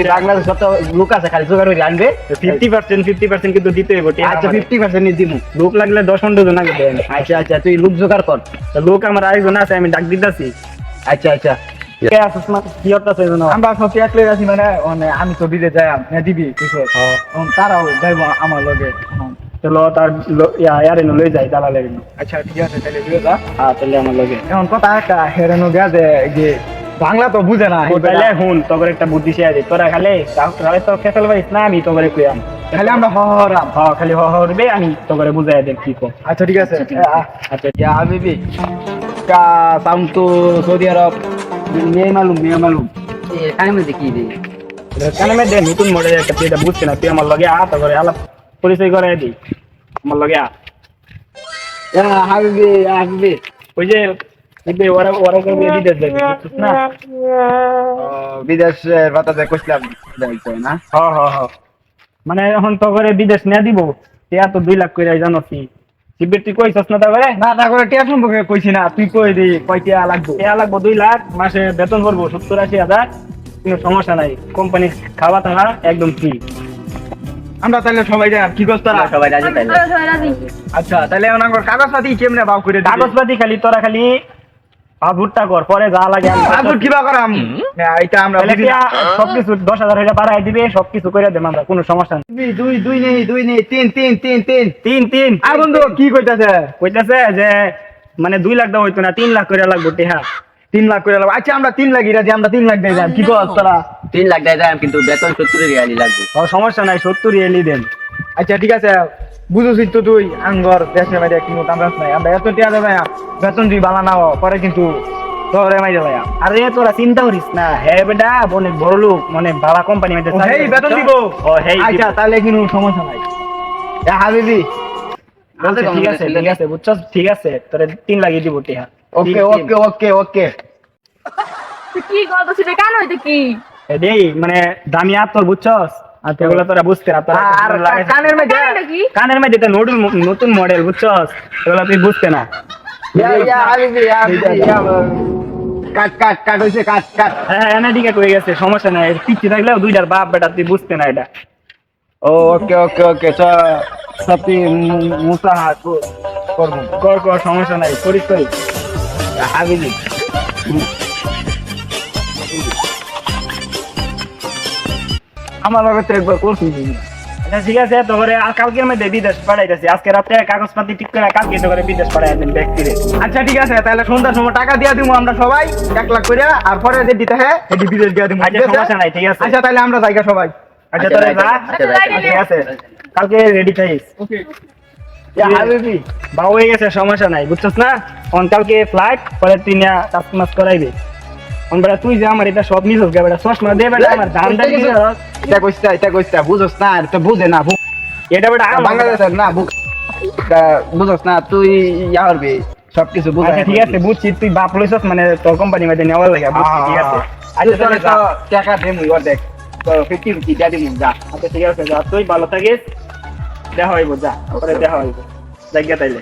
এই বাংলাদেশ যত লোক আছে খালি জোগাড় করে আনবে। ফিফটি পার্সেন্ট ফিফটি পার্সেন্ট কিন্তু দিতে হইব আচ্ছা ফিফটি পার্সেন্ট দিমু। লোক লাগলে দশ পনেরো জন আগে দেন। আচ্ছা আচ্ছা তুই লোক জোগাড় কর। লোক আমার আরেকজন আছে আমি ডাক দিতেছি। আচ্ছা আচ্ছা। মানে মানে আমি তো দিতে যাই দিবি তারাও যাইব আমার লগে। চলো তার ইয়া ইয়ারে লই যাই দালালে আচ্ছা ঠিক আছে তাহলে যা। হ্যাঁ তাহলে আমার লগে। এখন কথা একটা হেরানো গেছে যে বাংলা তো বুঝে না। তাহলে হুন তোর একটা বুদ্ধি শেয়ার দিই তোরা খালে তাহলে তো খেসাল ভাই না আমি তোকে কুয়াম খালি আমরা হ হরাম হ খালি হ হরবে আমি তোরে বুঝাই দেব কি কো। আচ্ছা ঠিক আছে। আচ্ছা ইয়া আচ্ছা, হাবিবি। কা সাউন্ড তো সৌদি আরব। মে মালুম মে মালুম। এ কানে মধ্যে কি দেই কানে মধ্যে নতুন মডেল একটা পেটা বুঝছ না তুই আমার লগে আ তো করে আলাপ পরিচয় করে দিই আমার লগে আ। ইয়া হাবিবি হাবিবি। ওই যে দেখবি ওরা ওরা করবে বিদেশ যাবে বুঝছিস না বিদেশ বাতাসে কইছিলাম যাইতো না হ হ হ মানে এখন তো করে বিদেশ নিয়ে দিব টিয়া তো দুই লাখ করে জানোসি শিবির তুই কইছস না তারপরে না তা করে টিয়া সম্পর্কে কইছি না তুই কই দি কয়টা লাগবে টিয়া লাগবো দুই লাখ মাসে বেতন করব সত্তর আশি হাজার কোনো সমস্যা নাই কোম্পানি খাওয়া থাকা একদম ফ্রি আমরা তাহলে সবাই যাই কি করছ তারা সবাই রাজি তাইলে আচ্ছা তাহলে এখন আমার কাগজ পাতি কেমনে বাউ করে? কাগজপাতি খালি তোরা খালি পাসপোর্টটা কর পরে যা লাগে আমি পাসপোর্ট কিবা করাম এটা আমরা বুঝি না। সবকিছু দশ হাজার হইলে বাড়াই দিবে সবকিছু করে দেব আমরা কোনো সমস্যা নেই। দুই দুই দুই নেই দুই নেই তিন তিন তিন তিন। তিন তিন। আর বন্ধু কি কইতাছে? কইতাছে যে মানে দুই লাখ দেওয়া হইতো না তিন লাখ করে লাগবো টিহা। তিন লাখ করে লাগবে। আচ্ছা আমরা তিন লাখ ইরাজি আমরা তিন লাখ দিয়ে যাই কি কর তোরা? তিন লাখ দেয় দাম কিন্তু বেতন সত্তর রিয়ালি লাগবে। ও সমস্যা নাই সত্তর এলি দেন। আচ্ছা ঠিক আছে। বুঝেছিস তো তুই? আঙ্গর দেশের বাইরে কিন্তু কামরাজ নাই? আমরা এত টিয়া দেবে বেতন তুই বালা নাও পরে কিন্তু তোরে মাইরে ভাইয়া আরে তোরা চিন্তা করিস না। হে বেটা অনেক বড় লোক মানে ভাড়া কোম্পানি মধ্যে হেই বেতন দিব। ও হেই আচ্ছা তাহলে কিন্তু সমস্যা নাই। এ হাবিবি। আচ্ছা, ঠিক আছে ঠিক আছে বুঝছস? ঠিক আছে তোরে তিন লাগি দিব টিয়া ওকে ওকে ওকে ওকে। কি কথা ছিল কেন হইতে কি? দেই মানে দামি আপ তোর বুঝছস? এগুলো তোরা বুঝতে কানের মধ্যে যেটা নতুন নতুন মডেল বুঝছস? এগুলো তুই বুঝতে না। হ্যাঁ, হ্যাঁ, সমস্যা নাই। পিচ্ছি দুইটার বাপ তুই না এটা। ওকে ওকে ওকে কর সমস্যা নাই আমার লগে তো একবার করছি আচ্ছা ঠিক আছে তো করে আর কালকের মধ্যে বিদেশ পাঠাইতেছি। আজকে রাতে কাগজপাতি ঠিক করে কালকে তো করে বিদেশ পাঠাই দেন ব্যক্তিরে। আচ্ছা ঠিক আছে তাহলে সন্ধ্যার সময় টাকা দিয়ে দিব আমরা সবাই এক লাখ করে আর পরে যে দিতে হ্যাঁ এটি বিদেশ দিয়ে দিব আচ্ছা সমস্যা নাই ঠিক আছে। আচ্ছা তাহলে আমরা জায়গা সবাই। আচ্ছা তোরা যা আচ্ছা, আচ্ছা, আচ্ছা, ঠিক আছে। কালকে রেডি থাকিস বা হয়ে গেছে সমস্যা নাই বুঝছস না? কালকে ফ্লাইট পরে তুই না কাজ মাস করাইবি। বেটা তুই যে আমার এটা সব নিছস গে বেটা চশমা দে বেটা আমার ধান দান এটা কইস্তা এটা কইস্তা বুঝছ না এটা বুঝে না এটা বেটা বাংলাদেশের না বুঝ বুঝছ না তুই ইয়া করবি সবকিছু আচ্ছা ঠিক আছে বুঝছি তুই বাপ লইছস মানে তোর কোম্পানি মধ্যে নেওয়ার লাগে বুঝছি ঠিক আছে। আচ্ছা তোরে তো তো ফিফটি ফিফটি দিয়া দিমু যা। আচ্ছা ঠিক আছে যা তুই ভালো থাকিস দেখা হইব যা পরে দেখা হইব। তাইলে।